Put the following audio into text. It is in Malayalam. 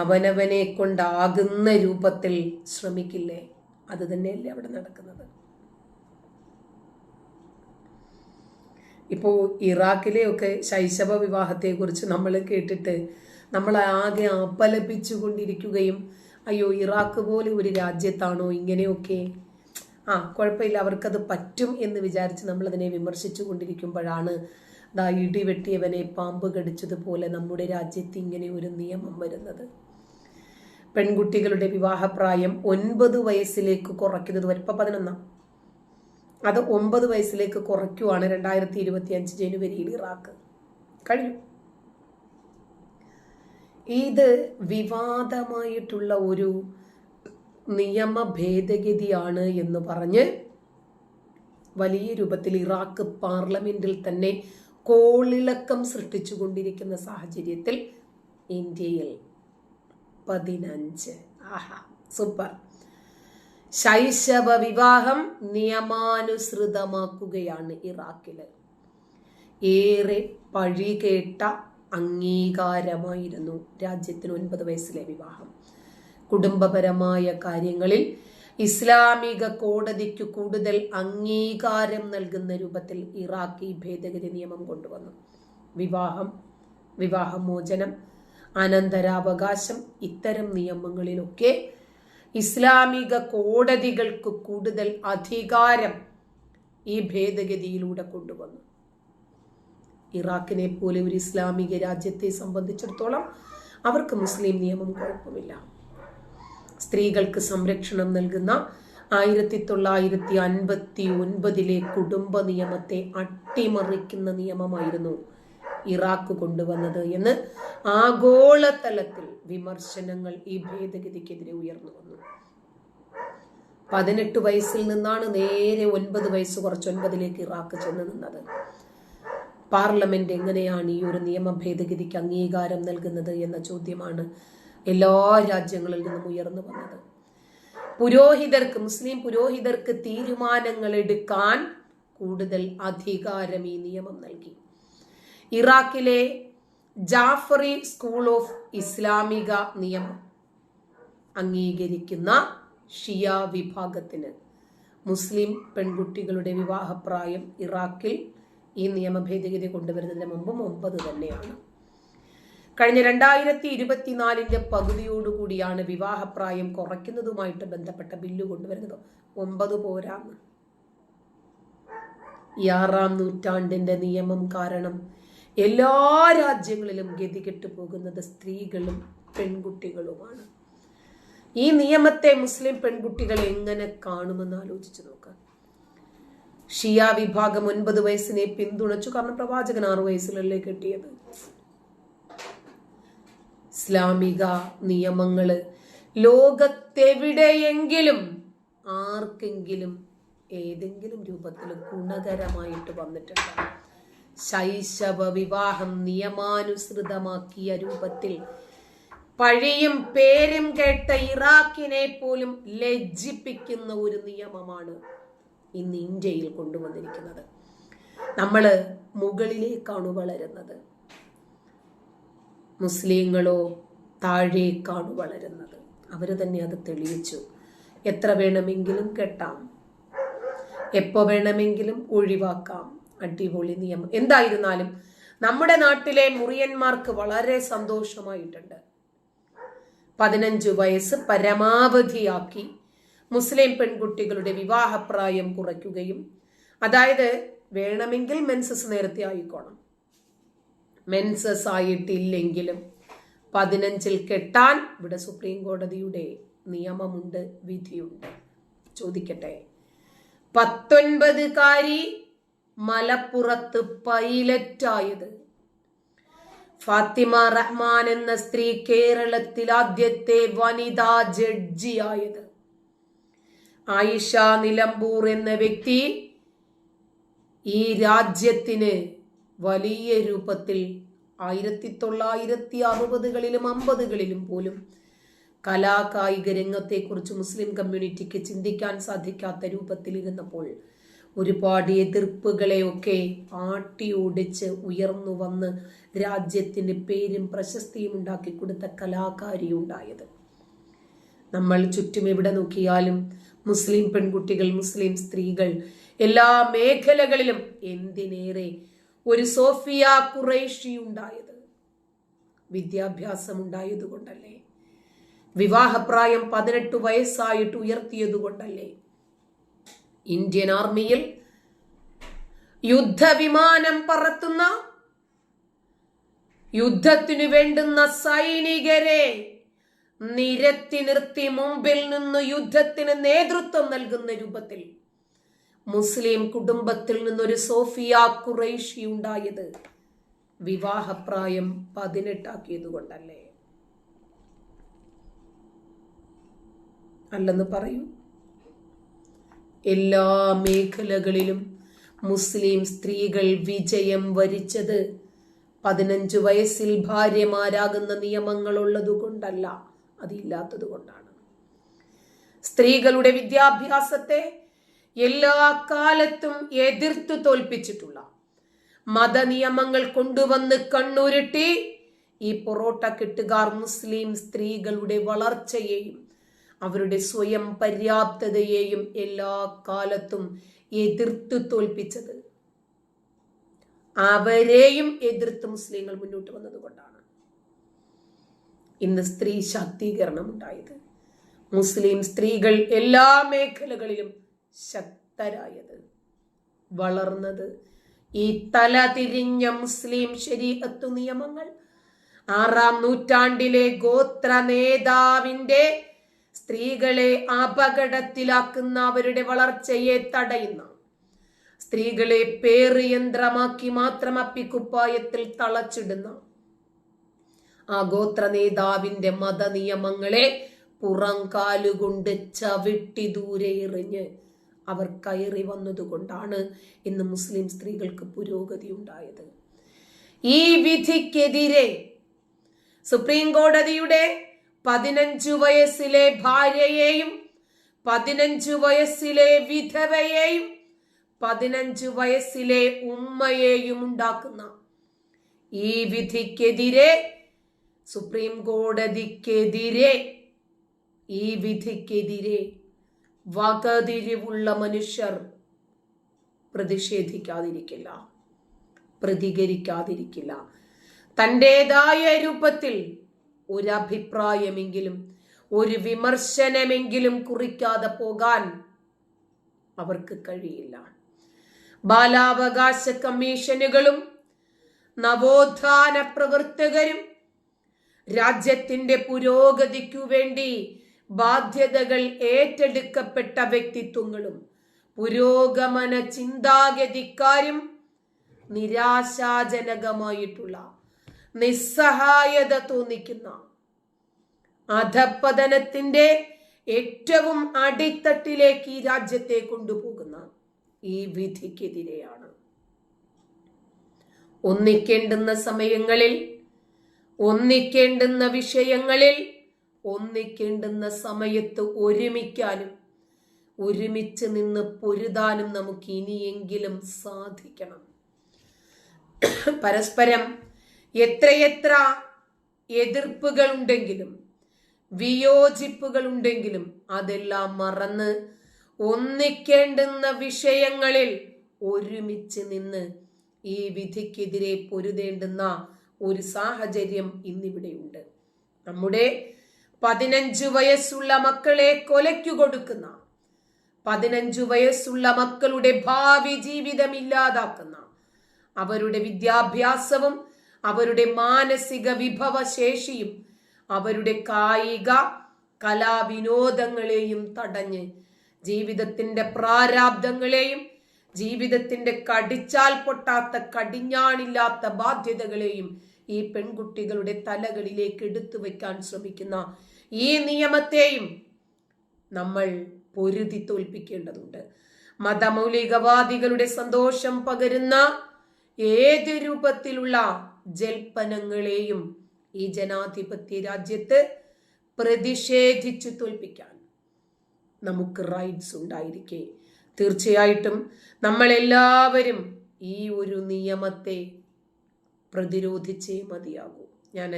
അവനവനെ കൊണ്ടാകുന്ന രൂപത്തിൽ ശ്രമിക്കില്ലേ? അത് തന്നെയല്ലേ അവിടെ നടക്കുന്നത്. ഇപ്പോൾ ഇറാഖിലെയൊക്കെ ശൈശവ വിവാഹത്തെക്കുറിച്ച് നമ്മൾ കേട്ടിട്ട് നമ്മൾ ആകെ അപലപിച്ചു കൊണ്ടിരിക്കുകയും അയ്യോ ഇറാഖ് പോലെ ഒരു രാജ്യത്താണോ ഇങ്ങനെയൊക്കെ? ആ കുഴപ്പമില്ല അവർക്കത് പറ്റും എന്ന് വിചാരിച്ച് നമ്മളതിനെ വിമർശിച്ചു കൊണ്ടിരിക്കുമ്പോഴാണ് ദാ ഇടി വെട്ടിയവനെ പാമ്പ് കടിച്ചതുപോലെ നമ്മുടെ രാജ്യത്ത് ഇങ്ങനെ ഒരു നിയമം വരുന്നത്. പെൺകുട്ടികളുടെ വിവാഹപ്രായം ഒൻപത് വയസ്സിലേക്ക് കുറയ്ക്കുന്നത് വരെ ഇപ്പം പതിനൊന്നാം. അത് ഒമ്പത് വയസ്സിലേക്ക് കുറയ്ക്കുവാണ് രണ്ടായിരത്തി ഇരുപത്തി അഞ്ച് ജനുവരിയിൽ ഇറാഖ്. കഴിഞ്ഞു. ഇത് വിവാദമായിട്ടുള്ള ഒരു നിയമ ഭേദഗതിയാണ് എന്ന് പറഞ്ഞ് വലിയ രൂപത്തിൽ ഇറാഖ് പാർലമെന്റിൽ തന്നെ കോളിളക്കം സൃഷ്ടിച്ചുകൊണ്ടിരിക്കുന്ന സാഹചര്യത്തിൽ ഇന്ത്യയിൽ പതിനഞ്ച്. ആഹാ സൂപ്പർ. ശൈശവ വിവാഹം നിയമാനുസൃതമാക്കുകയാണ് ഇറാഖിൽ. ഏറെ പഴികേട്ട അംഗീകാരമായിരുന്നു രാജ്യത്തിന് ഒൻപത് വയസ്സിലെ വിവാഹം. കുടുംബപരമായ കാര്യങ്ങളിൽ ഇസ്ലാമിക കോടതിക്ക് കൂടുതൽ അംഗീകാരം നൽകുന്ന രൂപത്തിൽ ഇറാഖി ഭേദഗതി നിയമം കൊണ്ടുവന്നു. വിവാഹം വിവാഹമോചനം അനന്തരാവകാശം ഇത്തരം നിയമങ്ങളിലൊക്കെ ഇസ്ലാമിക കോടതികൾക്ക് കൂടുതൽ അധികാരം ഈ ഭേദഗതിയിലൂടെ കൊണ്ടുവന്നു. ഇറാഖിനെ പോലെ ഒരു ഇസ്ലാമിക രാജ്യത്തെ സംബന്ധിച്ചിടത്തോളം അവർക്ക് മുസ്ലിം നിയമം കുഴപ്പമില്ല. സ്ത്രീകൾക്ക് സംരക്ഷണം നൽകുന്ന ആയിരത്തി തൊള്ളായിരത്തി അൻപത്തി ഒൻപതിലെ കുടുംബ നിയമത്തെ അട്ടിമറിക്കുന്ന നിയമമായിരുന്നു ഇറാഖ് കൊണ്ടുവന്നത് എന്ന് ആഗോളതലത്തിൽ വിമർശനങ്ങൾ ഈ ഭേദഗതിക്കെതിരെ ഉയർന്നു വന്നു. പതിനെട്ട് വയസ്സിൽ നിന്നാണ് നേരെ ഒൻപത് വയസ്സ് കുറച്ച് ഒൻപതിലേക്ക് ഇറാഖ് ചെന്ന് നിന്നത്. പാർലമെന്റ് എങ്ങനെയാണ് ഈ ഒരു നിയമ ഭേദഗതിക്ക് അംഗീകാരം നൽകുന്നത് എന്ന ചോദ്യമാണ് എല്ലാ രാജ്യങ്ങളിൽ നിന്നും ഉയർന്നു വന്നത്. പുരോഹിതർക്ക് മുസ്ലിം പുരോഹിതർക്ക് തീരുമാനങ്ങൾ എടുക്കാൻ കൂടുതൽ അധികാരം ഈ നിയമം നൽകി. ഇറാഖിലെ ജാഫറി സ്കൂൾ ഓഫ് ഇസ്ലാമിക നിയമം അംഗീകരിക്കുന്ന ഷിയ വിഭാഗത്തിന് മുസ്ലിം പെൺകുട്ടികളുടെ വിവാഹപ്രായം ഇറാഖിൽ ഈ നിയമ ഭേദഗതി കൊണ്ടുവരുന്നതിന് മുമ്പും ഒമ്പത് തന്നെയാണ്. കഴിഞ്ഞ രണ്ടായിരത്തി ഇരുപത്തിനാലിന്റെ പകുതിയോടുകൂടിയാണ് വിവാഹപ്രായം കുറയ്ക്കുന്നതുമായിട്ട് ബന്ധപ്പെട്ട ബില്ല് കൊണ്ടുവരുന്നത്. ഒമ്പത് പോരാന്ന്. ഈ ആറാം നൂറ്റാണ്ടിന്റെ നിയമം കാരണം എല്ലാ രാജ്യങ്ങളിലും ഗതികെട്ടു പോകുന്നത് സ്ത്രീകളും പെൺകുട്ടികളുമാണ്. ഈ നിയമത്തെ മുസ്ലിം പെൺകുട്ടികൾ എങ്ങനെ കാണുമെന്ന് ആലോചിച്ചു നോക്കാം. ഷിയ വിഭാഗം ഒൻപത് വയസ്സിനെ പിന്തുണച്ചു. കാരണം പ്രവാചകൻ ആറു വയസ്സിലല്ലേ കെട്ടിയത്? ഇസ്ലാമിക നിയമങ്ങൾ ലോകത്തെവിടെയെങ്കിലും ആർക്കെങ്കിലും ഏതെങ്കിലും രൂപത്തിൽ ഗുണകരമായിട്ട് വന്നിട്ടുണ്ട്? ശൈശവ വിവാഹം നിയമാനുസൃതമാക്കിയ രൂപത്തിൽ പഴിയും പേരും കേട്ട ഇറാഖിനെ പോലും ലജ്ജിപ്പിക്കുന്ന ഒരു നിയമമാണ് ഇന്ന് ഇന്ത്യയിൽ കൊണ്ടുവന്നിരിക്കുന്നത്. നമ്മൾ മുകളിലേക്കാണ് വളരുന്നത്. മുസ്ലിങ്ങളോ താഴേക്കാണ് വളരുന്നത്. അവർ തന്നെ അത് തെളിയിച്ചു. എത്ര വേണമെങ്കിലും കെട്ടാം. എപ്പോൾ വേണമെങ്കിലും ഒഴിവാക്കാം. അടിപൊളി നിയമം. എന്തായിരുന്നാലും നമ്മുടെ നാട്ടിലെ മുറിയന്മാർക്ക് വളരെ സന്തോഷമായിട്ടുണ്ട്. പതിനഞ്ച് വയസ്സ് പരമാവധിയാക്കി മുസ്ലിം പെൺകുട്ടികളുടെ വിവാഹപ്രായം കുറയ്ക്കുകയും അതായത് വേണമെങ്കിൽ മെൻസസ് നേരത്തെ ആയിക്കോണം. മെൻസസ് ആയിട്ടില്ലെങ്കിലും പതിനഞ്ചിൽ കെട്ടാൻ ഇവിടെ സുപ്രീം കോടതിയുടെ നിയമമുണ്ട് വിധിയുണ്ട്. ചോദിക്കട്ടെ. പത്തൊൻപതുകാരി മലപ്പുറത്ത് പൈലറ്റായത് ഫാത്തിമ റഹ്മാൻ എന്ന സ്ത്രീ കേരളത്തിൽ ആദ്യത്തെ വനിതാ ജഡ്ജിയായത്. ആയിഷ നിലമ്പൂർ എന്ന വ്യക്തി ഈ രാജ്യത്തിന് വലിയ രൂപത്തിൽ ആയിരത്തി തൊള്ളായിരത്തി അറുപതുകളിലും അമ്പതുകളിലും പോലും കലാകായിക രംഗത്തെക്കുറിച്ച് മുസ്ലിം കമ്മ്യൂണിറ്റിക്ക് ചിന്തിക്കാൻ സാധിക്കാത്ത രൂപത്തിൽ ഇരുന്നപ്പോൾ ഒരുപാട് എതിർപ്പുകളെയൊക്കെ ആട്ടിയോടിച്ച് ഉയർന്നു വന്ന് രാജ്യത്തിന് പേരും പ്രശസ്തിയും ഉണ്ടാക്കി കൊടുത്ത കലാകാരി ഉണ്ടായത് നമ്മൾ ചുറ്റും എവിടെ നോക്കിയാലും മുസ്ലിം പെൺകുട്ടികൾ മുസ്ലിം സ്ത്രീകൾ എല്ലാ മേഖലകളിലും എന്തിനേറെ ഒരു സോഫിയ കുറേഷി ഉണ്ടായത്. വിദ്യാഭ്യാസം ഉണ്ടായതുകൊണ്ടല്ലേ വിവാഹപ്രായം പതിനെട്ട് വയസ്സായിട്ട് ഉയർത്തിയതുകൊണ്ടല്ലേ ഇന്ത്യൻ ആർമിയിൽ യുദ്ധവിമാനം പറത്തുന്ന യുദ്ധത്തിനു വേണ്ടുന്ന സൈനികരെ നിരത്തി നിർത്തി മുമ്പിൽ നിന്ന് യുദ്ധത്തിന് നേതൃത്വം നൽകുന്ന രൂപത്തിൽ മുസ്ലിം കുടുംബത്തിൽ നിന്നൊരു സോഫിയ ഖുറൈഷി ഉണ്ടായത് വിവാഹപ്രായം പതിനെട്ടാക്കിയത് കൊണ്ടല്ലേ അല്ലെന്ന് പറയൂ. എല്ലാ മേഖലകളിലും മുസ്ലിം സ്ത്രീകൾ വിജയം വരിച്ചത് പതിനഞ്ചു വയസ്സിൽ ഭാര്യമാരാകുന്ന നിയമങ്ങൾ നിയമങ്ങളുള്ളത് കൊണ്ടല്ല അതില്ലാത്തത് കൊണ്ടാണ് സ്ത്രീകളുടെ വിദ്യാഭ്യാസത്തെ എല്ലാ കാലത്തും എതിർത്തു തോൽപ്പിച്ചിട്ടുള്ള മതനിയമങ്ങൾ കൊണ്ടുവന്ന് കണ്ണുരുട്ടി ഈ പൊറോട്ട കെട്ടുകാർ മുസ്ലിം സ്ത്രീകളുടെ വളർച്ചയെയും അവരുടെ സ്വയം പര്യാപ്തതയെയും എല്ലാ കാലത്തും എതിർത്തു തോൽപ്പിച്ചത്. അവരെയും എതിർത്ത് മുസ്ലിങ്ങൾ മുന്നോട്ട് വന്നതുകൊണ്ടാണ് ഇന്ന് സ്ത്രീ ശാക്തീകരണം ഉണ്ടായത് മുസ്ലിം സ്ത്രീകൾ എല്ലാ മേഖലകളിലും ശക്തരായത്. വളർന്നത്. ഈ തല തിരിഞ്ഞ മുസ്ലിം ശരീഅത്തു നിയമങ്ങൾ ആറാം നൂറ്റാണ്ടിലെ ഗോത്ര നേതാവിന്റെ സ്ത്രീകളെ അപകടത്തിലാക്കുന്ന അവരുടെ വളർച്ചയെ തടയുന്ന. സ്ത്രീകളെ പേറിയന്ത്രമാക്കി മാത്രം അപ്പിക്കുപ്പായത്തിൽ തളച്ചിടുന്ന. ആ ഗോത്ര നേതാവിന്റെ മതനിയമങ്ങളെ പുറംകാലുകൊണ്ട് ചവിട്ടി ദൂരെ എറിഞ്ഞ് അവർ കയറി വന്നതുകൊണ്ടാണ് ഇന്ന് മുസ്ലിം സ്ത്രീകൾക്ക് പുരോഗതി ഉണ്ടായത്. ഈ വിധിക്കെതിരെ സുപ്രീം കോടതിയുടെ പതിനഞ്ചു വയസ്സിലെ ഭാര്യയെയും പതിനഞ്ചു വയസ്സിലെ വിധവയെയും പതിനഞ്ചു വയസ്സിലെ ഉമ്മയെയും ഉണ്ടാക്കുന്ന ഈ വിധിക്കെതിരെ സുപ്രീം കോടതിക്കെതിരെ ഈ വിധിക്കെതിരെ വകതിരിവുള്ള മനുഷ്യർ പ്രതിഷേധിക്കാതിരിക്കില്ല പ്രതികരിക്കാതിരിക്കില്ല. തന്റെതായ രൂപത്തിൽ ഒരഭിപ്രായമെങ്കിലും ഒരു വിമർശനമെങ്കിലും കുറിക്കാതെ പോകാൻ അവർക്ക് കഴിയില്ല. ബാലാവകാശ കമ്മീഷനുകളും നവോത്ഥാന പ്രവർത്തകരും രാജ്യത്തിന്റെ പുരോഗതിക്കു വേണ്ടി ബാധ്യതകൾ ഏറ്റെടുക്കപ്പെട്ട വ്യക്തിത്വങ്ങളും പുരോഗമന ചിന്താഗതിക്കാരും നിരാശാജനകമായിട്ടുള്ള നിസ്സഹായത തോന്നിക്കുന്ന അധപ്പതനത്തിന്റെ ഏറ്റവും അടിത്തട്ടിലേക്ക് ഈ രാജ്യത്തെ കൊണ്ടുപോകുന്ന ഈ വിധിക്കെതിരെയാണ്. ഒന്നിക്കേണ്ടുന്ന സമയങ്ങളിൽ ഒന്നിക്കേണ്ടുന്ന വിഷയങ്ങളിൽ ഒന്നിക്കേണ്ടുന്ന സമയത്ത് ഒരുമിക്കാനും ഒരുമിച്ച് നിന്ന് പൊരുതാനും നമുക്ക് ഇനിയെങ്കിലും സാധിക്കണം. പരസ്പരം എത്രയെത്ര എതിർപ്പുകൾ ഉണ്ടെങ്കിലും വിയോജിപ്പുകൾ ഉണ്ടെങ്കിലും അതെല്ലാം മറന്ന് ഒന്നിക്കേണ്ടുന്ന വിഷയങ്ങളിൽ ഒരുമിച്ച് നിന്ന് ഈ വിധിക്കെതിരെ പൊരുതേണ്ടുന്ന ഒരു സാഹചര്യം ഇന്നിവിടെയുണ്ട്. നമ്മുടെ പതിനഞ്ചു വയസ്സുള്ള മക്കളെ കൊലയ്ക്കു കൊടുക്കുന്ന പതിനഞ്ചു വയസ്സുള്ള മക്കളുടെ ഭാവി ജീവിതം ഇല്ലാതാക്കുന്ന അവരുടെ വിദ്യാഭ്യാസവും അവരുടെ മാനസിക വിഭവശേഷിയും അവരുടെ കായിക കലാവിനോദങ്ങളെയും തടഞ്ഞ് ജീവിതത്തിന്റെ പ്രാരാബ്ദങ്ങളെയും ജീവിതത്തിന്റെ കടിച്ചാൽ പൊട്ടാത്ത കടിഞ്ഞാണില്ലാത്ത ബാധ്യതകളെയും ഈ പെൺകുട്ടികളുടെ തലകളിലേക്ക് എടുത്തു വയ്ക്കാൻ ശ്രമിക്കുന്ന ഈ നിയമത്തെയും നമ്മൾ പൊരുതി തോൽപ്പിക്കേണ്ടതുണ്ട്. മതമൗലികവാദികളുടെ സന്തോഷം പകരുന്ന ഏത് രൂപത്തിലുള്ള ജൽപ്പനങ്ങളെയും ഈ ജനാധിപത്യ രാജ്യത്ത് പ്രതിഷേധിച്ചു തോൽപ്പിക്കാൻ നമുക്ക് റൈറ്റ്സ് ഉണ്ടായിരിക്കേ. തീർച്ചയായിട്ടും നമ്മളെല്ലാവരും ഈ ഒരു നിയമത്തെ പ്രതിരോധിച്ചേ മതിയാകൂ ഞാൻ